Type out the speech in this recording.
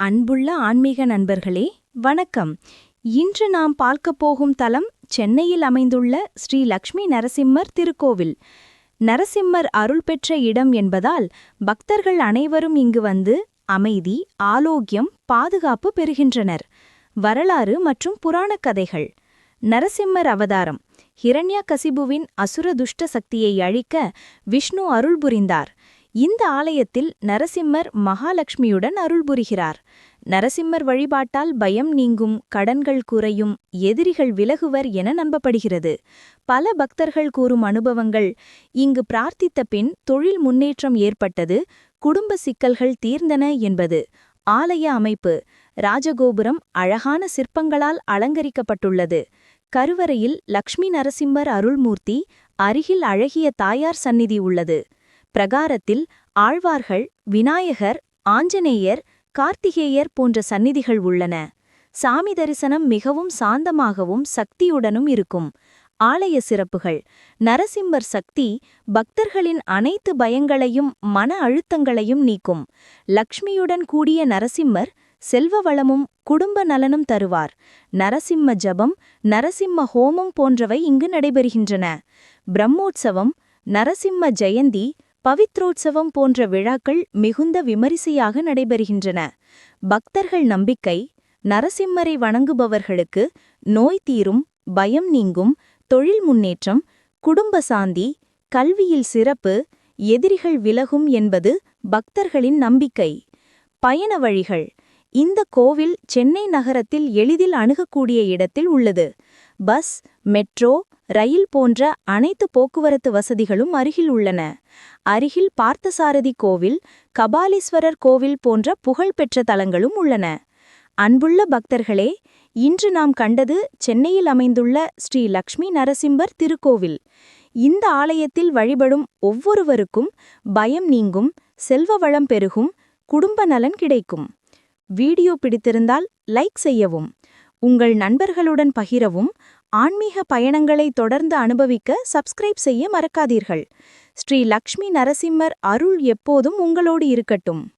அன்புள்ள ஆன்மீக நண்பர்களே வணக்கம். இன்று நாம் பார்க்கப் போகும் தலம் சென்னையில் அமைந்துள்ள ஸ்ரீ லக்ஷ்மி நரசிம்மர் திருக்கோவில். நரசிம்மர் அருள் பெற்ற இடம் என்பதால் பக்தர்கள் அனைவரும் இங்கு வந்து அமைதி ஆலோக்கியம் பாதுகாப்பு பெறுகின்றனர். வரலாறு மற்றும் புராணக் கதைகள். நரசிம்மர் அவதாரம். ஹிரண்யா கசிபுவின் அசுர துஷ்ட சக்தியை அழிக்க விஷ்ணு அருள் புரிந்தார். இந்த ஆலயத்தில் நரசிம்மர் மகாலட்சுமியுடன் அருள் புரிகிறார். நரசிம்மர் வழிபாட்டால் பயம் நீங்கும் கடன்கள் குறையும் எதிரிகள் விலகுவர் என நம்பப்படுகிறது. பல பக்தர்கள் கூறும் அனுபவங்கள் இங்கு பிரார்த்தித்த பின் தொழில் முன்னேற்றம் ஏற்பட்டது குடும்ப சிக்கல்கள் தீர்ந்தன என்பது. ஆலய அமைப்பு ராஜகோபுரம் அழகான சிற்பங்களால் அலங்கரிக்கப்பட்டுள்ளது. கருவறையில் லக்ஷ்மி நரசிம்மர் அருள்மூர்த்தி அருகில் அழகிய தாயார் சந்நிதி உள்ளது. பிரகாரத்தில் ஆழ்வார்கள் விநாயகர் ஆஞ்சநேயர் கார்த்திகேயர் போன்ற சந்நிதிகள் உள்ளன. சாமி தரிசனம் மிகவும் சாந்தமாகவும் சக்தியுடனும் இருக்கும். ஆலய சிறப்புகள். நரசிம்மர் சக்தி பக்தர்களின் அனைத்து பயங்களையும் மன அழுத்தங்களையும் நீக்கும். லக்ஷ்மியுடன் கூடிய நரசிம்மர் செல்வ வளமும் குடும்ப நலனும் தருவார். நரசிம்ம ஜபம் நரசிம்ம ஹோமம் போன்றவை இங்கு நடைபெறுகின்றன. பிரம்மோற்சவம் நரசிம்ம ஜெயந்தி பவித்ரோற்சவம் போன்ற விழாக்கள் மிகுந்த விமரிசையாக நடைபெறுகின்றன. பக்தர்கள் நம்பிக்கை நரசிம்மரை வணங்குபவர்களுக்கு நோய் தீரும் பயம் நீங்கும் தொழில் முன்னேற்றம் குடும்ப சாந்தி கல்வியில் சிறப்பு எதிரிகள் விலகும் என்பது பக்தர்களின் நம்பிக்கை. பயண வழிகள் இந்த கோவில் சென்னை நகரத்தில் எளிதில் அணுகக்கூடிய இடத்தில் உள்ளது. பஸ் மெட்ரோ ரயில் போன்ற அனைத்து போக்குவரத்து வசதிகளும் அருகில் உள்ளன. அருகில் பார்த்தசாரதி கோவில் கபாலீஸ்வரர் கோவில் போன்ற புகழ்பெற்ற தலங்களும் உள்ளன. அன்புள்ள பக்தர்களே இன்று நாம் கண்டது சென்னையில் அமைந்துள்ள ஸ்ரீ லக்ஷ்மி நரசிம்பர் திருக்கோவில். இந்த ஆலயத்தில் வழிபடும் ஒவ்வொருவருக்கும் பயம் நீங்கும் செல்வ வளம் பெருகும் குடும்ப நலன் கிடைக்கும். வீடியோ பிடித்திருந்தால் லைக் செய்யவும் உங்கள் நண்பர்களுடன் பகிரவும் ஆன்மீக பயணங்களை தொடர்ந்து அனுபவிக்க சப்ஸ்கிரைப் செய்ய மறக்காதீர்கள். ஸ்ரீ லக்ஷ்மி நரசிம்மர் அருள் எப்போதும் உங்களோடு இருக்கட்டும்.